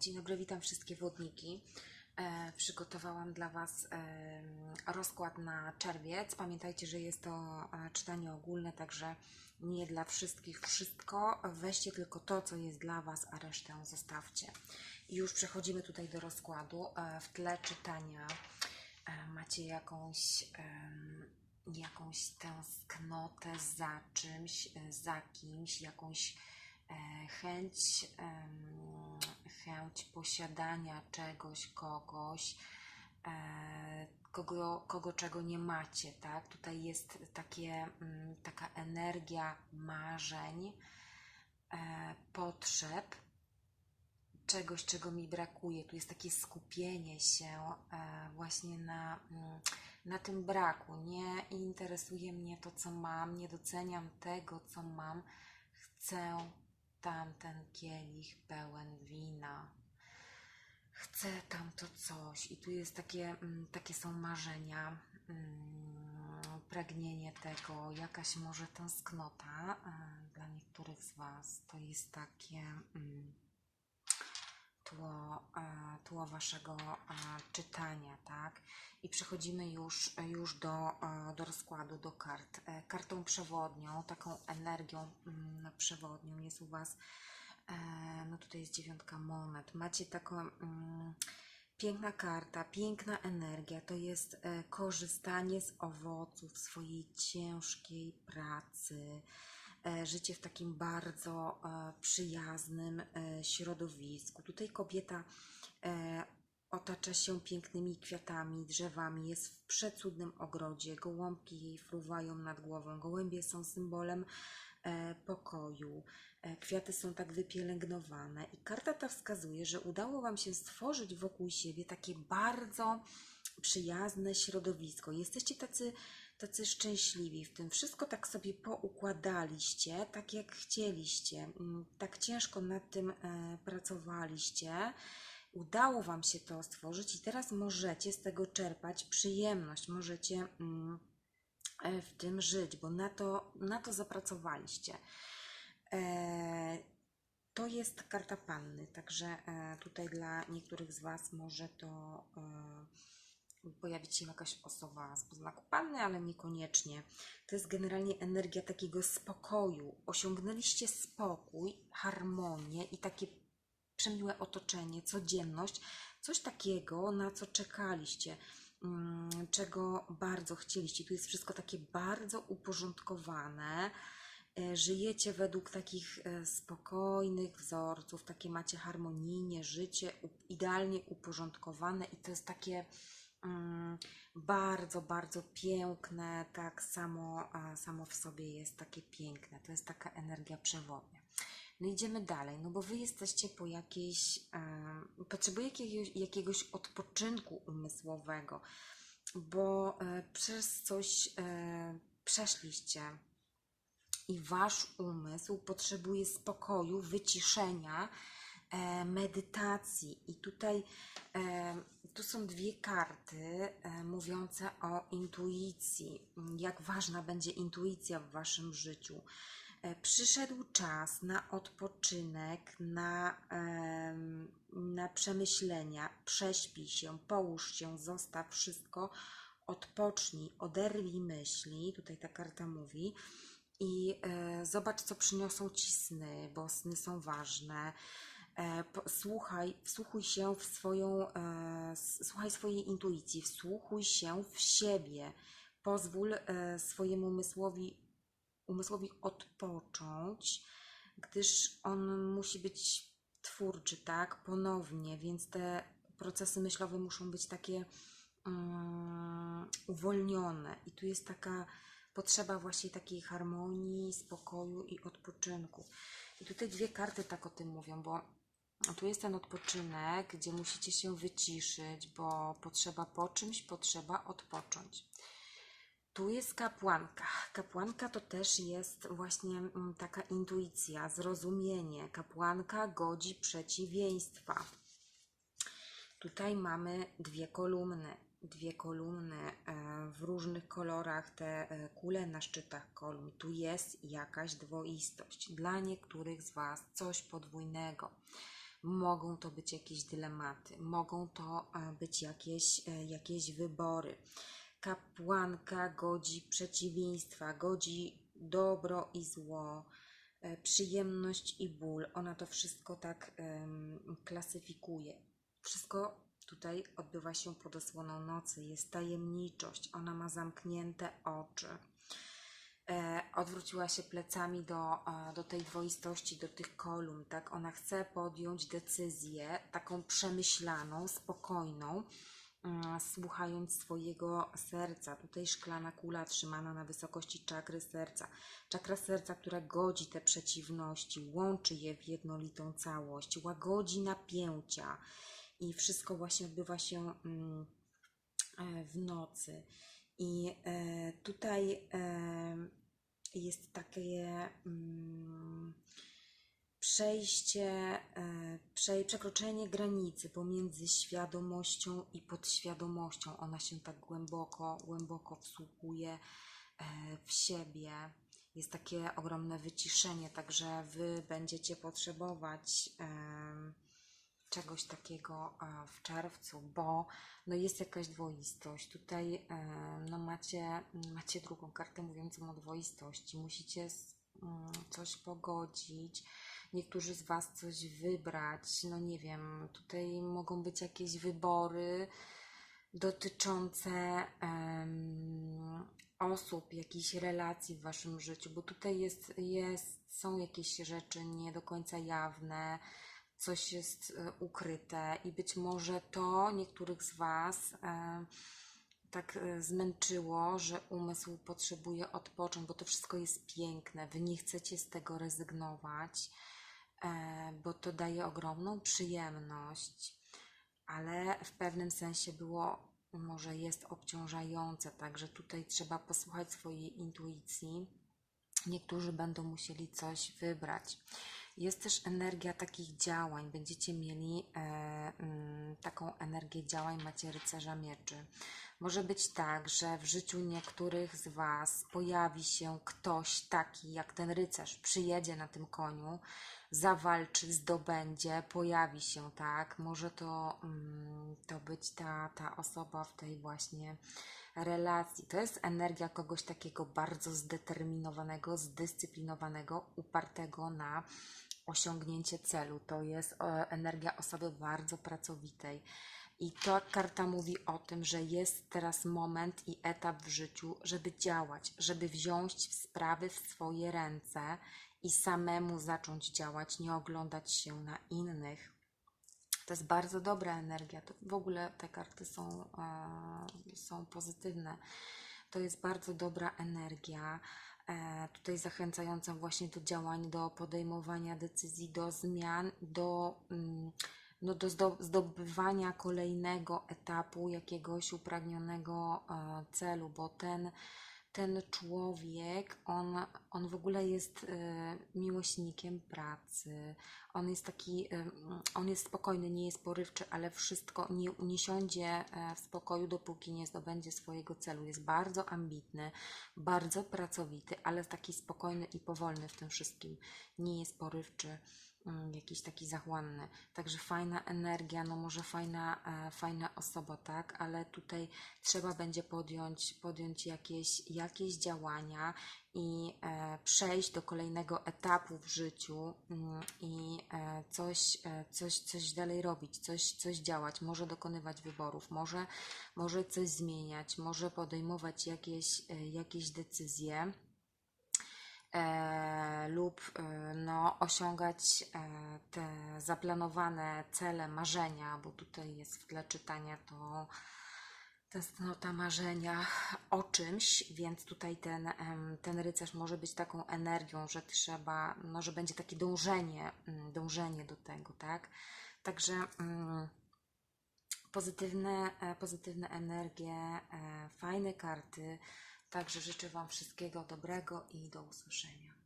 Dzień dobry, witam wszystkie wodniki. E, Przygotowałam dla Was em, rozkład na czerwiec. Pamiętajcie, że jest to e, czytanie ogólne, także nie dla wszystkich wszystko. Weźcie tylko to, co jest dla Was, a resztę zostawcie. I już przechodzimy tutaj do rozkładu. E, W tle czytania e, macie jakąś, em, jakąś tęsknotę za czymś, e, za kimś, jakąś e, chęć, em, chęć posiadania czegoś, kogoś, e, kogo, kogo czego nie macie, tak? Tutaj jest takie, mm, taka energia marzeń, e, potrzeb, czegoś, czego mi brakuje. Tu jest takie skupienie się e, właśnie na, mm, na tym braku. Nie interesuje mnie to, co mam, nie doceniam tego, co mam. Chcę tamten kielich pełen wina. Chcę tamto coś. I tu jest takie, mm, takie są marzenia, mm, pragnienie tego, jakaś może tęsknota e, dla niektórych z Was. To jest takie. Tło, e, tło waszego e, czytania, tak? I przechodzimy już, już do, e, do rozkładu, do kart. E, Kartą przewodnią, taką energią mm, przewodnią jest u was, e, no tutaj jest dziewiątka monet. Macie taką mm, piękna karta, piękna energia, to jest e, korzystanie z owoców swojej ciężkiej pracy, e, życie w takim bardzo e, przyjaznym e, środowisku. Tutaj kobieta e, otacza się pięknymi kwiatami, drzewami, jest w przecudnym ogrodzie, gołąbki jej fruwają nad głową, gołębie są symbolem e, pokoju, e, kwiaty są tak wypielęgnowane i karta ta wskazuje, że udało Wam się stworzyć wokół siebie takie bardzo przyjazne środowisko. Jesteście tacy tacy szczęśliwi w tym. Wszystko tak sobie poukładaliście, tak jak chcieliście. Mm, Tak ciężko nad tym e, pracowaliście. Udało Wam się to stworzyć i teraz możecie z tego czerpać przyjemność. Możecie mm, e, w tym żyć, bo na to, na to zapracowaliście. E, to jest karta panny, także tutaj dla niektórych z Was może to pojawić się jakaś osoba z znaku panny, ale niekoniecznie. To jest generalnie energia takiego spokoju. Osiągnęliście spokój, harmonię i takie przemiłe otoczenie, codzienność, coś takiego, na co czekaliście, mm, czego bardzo chcieliście. Tu jest wszystko takie bardzo uporządkowane. E, Żyjecie według takich e, spokojnych wzorców, takie macie harmonijnie życie, idealnie uporządkowane i to jest takie bardzo, bardzo piękne, tak samo, samo w sobie jest takie piękne. To jest taka energia przewodnia. No idziemy dalej, no bo wy jesteście po jakiejś, e, potrzebujecie jakiegoś, jakiegoś odpoczynku umysłowego, bo e, przez coś e, przeszliście i wasz umysł potrzebuje spokoju, wyciszenia, e, medytacji. I tutaj e, tu są dwie karty e, mówiące o intuicji, jak ważna będzie intuicja w waszym życiu. E, Przyszedł czas na odpoczynek, na, na przemyślenia. Prześpij się, połóż się, zostaw wszystko, odpocznij, oderwij myśli. Tutaj ta karta mówi. I e, zobacz, co przyniosą ci sny, bo sny są ważne. E, słuchaj, wsłuchuj się w swoją, e, słuchaj swojej intuicji, wsłuchuj się w siebie. Pozwól e, swojemu umysłowi, umysłowi odpocząć, gdyż on musi być twórczy, tak, ponownie, więc te procesy myślowe muszą być takie mm, uwolnione. I tu jest taka potrzeba właśnie takiej harmonii, spokoju i odpoczynku. I tutaj dwie karty tak o tym mówią, bo tu jest ten odpoczynek, gdzie musicie się wyciszyć, bo potrzeba po czymś, potrzeba odpocząć. Tu jest kapłanka. Kapłanka to też jest właśnie mm, taka intuicja, zrozumienie. Kapłanka godzi przeciwieństwa. Tutaj mamy dwie kolumny. Dwie kolumny e, w różnych kolorach, te e, kule na szczytach kolumn. Tu jest jakaś dwoistość. Dla niektórych z Was coś podwójnego. Mogą to być jakieś dylematy, mogą to e, być jakieś, e, jakieś wybory. Kapłanka godzi przeciwieństwa, godzi dobro i zło, e, przyjemność i ból. Ona to wszystko tak em, klasyfikuje. Wszystko tutaj odbywa się pod osłoną nocy. Jest tajemniczość, ona ma zamknięte oczy. E, odwróciła się plecami do, e, do tej dwoistości, do tych kolumn, tak? Ona chce podjąć decyzję taką przemyślaną, spokojną, mm, słuchając swojego serca. Tutaj szklana kula trzymana na wysokości czakry serca. Czakra serca, która godzi te przeciwności, łączy je w jednolitą całość, łagodzi napięcia i wszystko właśnie odbywa się mm, e, w nocy. I tutaj jest takie mm, przejście, e, prze, przekroczenie granicy pomiędzy świadomością i podświadomością. Ona się tak głęboko, głęboko wsłuchuje e, w siebie. Jest takie ogromne wyciszenie, także wy będziecie potrzebować czegoś takiego e, w czerwcu, bo no jest jakaś dwoistość. Tutaj e, no macie, macie drugą kartę mówiącą o dwoistości. Musicie mm, coś pogodzić, niektórzy z Was coś wybrać. No nie wiem, tutaj mogą być jakieś wybory dotyczące em, osób, jakichś relacji w Waszym życiu, bo tutaj jest, jest, są jakieś rzeczy nie do końca jawne, coś jest e, ukryte i być może to niektórych z Was e, tak e, zmęczyło, że umysł potrzebuje odpocząć, bo to wszystko jest piękne. Wy nie chcecie z tego rezygnować, bo to daje ogromną przyjemność, ale w pewnym sensie było, może jest obciążające, także tutaj trzeba posłuchać swojej intuicji. Niektórzy będą musieli coś wybrać. Jest też energia takich działań. Będziecie mieli e, mm, taką energię działań, macie rycerza mieczy. Może być tak, że w życiu niektórych z Was pojawi się ktoś taki jak ten rycerz, przyjedzie na tym koniu, zawalczy, zdobędzie, pojawi się, tak? Może to, mm, to być ta, ta osoba w tej właśnie relacji. To jest energia kogoś takiego bardzo zdeterminowanego, zdyscyplinowanego, upartego na osiągnięcie celu. To jest e, energia osoby bardzo pracowitej. I ta karta mówi o tym, że jest teraz moment i etap w życiu, żeby działać, żeby wziąć sprawy w swoje ręce i samemu zacząć działać, nie oglądać się na innych. To jest bardzo dobra energia. To w ogóle te karty są, e, są pozytywne. To jest bardzo dobra energia. E, tutaj zachęcająca właśnie do działań, do podejmowania decyzji, do zmian, do, mm, no, do zdo- zdobywania kolejnego etapu jakiegoś upragnionego e, celu, bo ten, ten człowiek, on, on w ogóle jest e, miłośnikiem pracy. On jest taki, e, on jest spokojny, nie jest porywczy, ale wszystko nie, nie siądzie e, w spokoju, dopóki nie zdobędzie swojego celu. Jest bardzo ambitny, bardzo pracowity, ale taki spokojny i powolny w tym wszystkim. Nie jest porywczy jakiś taki zachłanny. Także fajna energia, no może fajna, e, fajna osoba, tak, ale tutaj trzeba będzie podjąć, podjąć jakieś, jakieś działania i e, przejść do kolejnego etapu w życiu mm, i e, coś, coś, coś dalej robić, coś, coś działać, może dokonywać wyborów, może, może coś zmieniać, może podejmować jakieś, jakieś decyzje e, lub e, no, osiągać e, te zaplanowane cele, marzenia, bo tutaj jest w tle czytania to tęsknota marzenia o czymś, więc tutaj ten, ten rycerz może być taką energią, że trzeba, no, że będzie takie dążenie, mm, dążenie do tego, tak? Także mm, pozytywne, pozytywne energie, fajne karty. Także życzę Wam wszystkiego dobrego i do usłyszenia.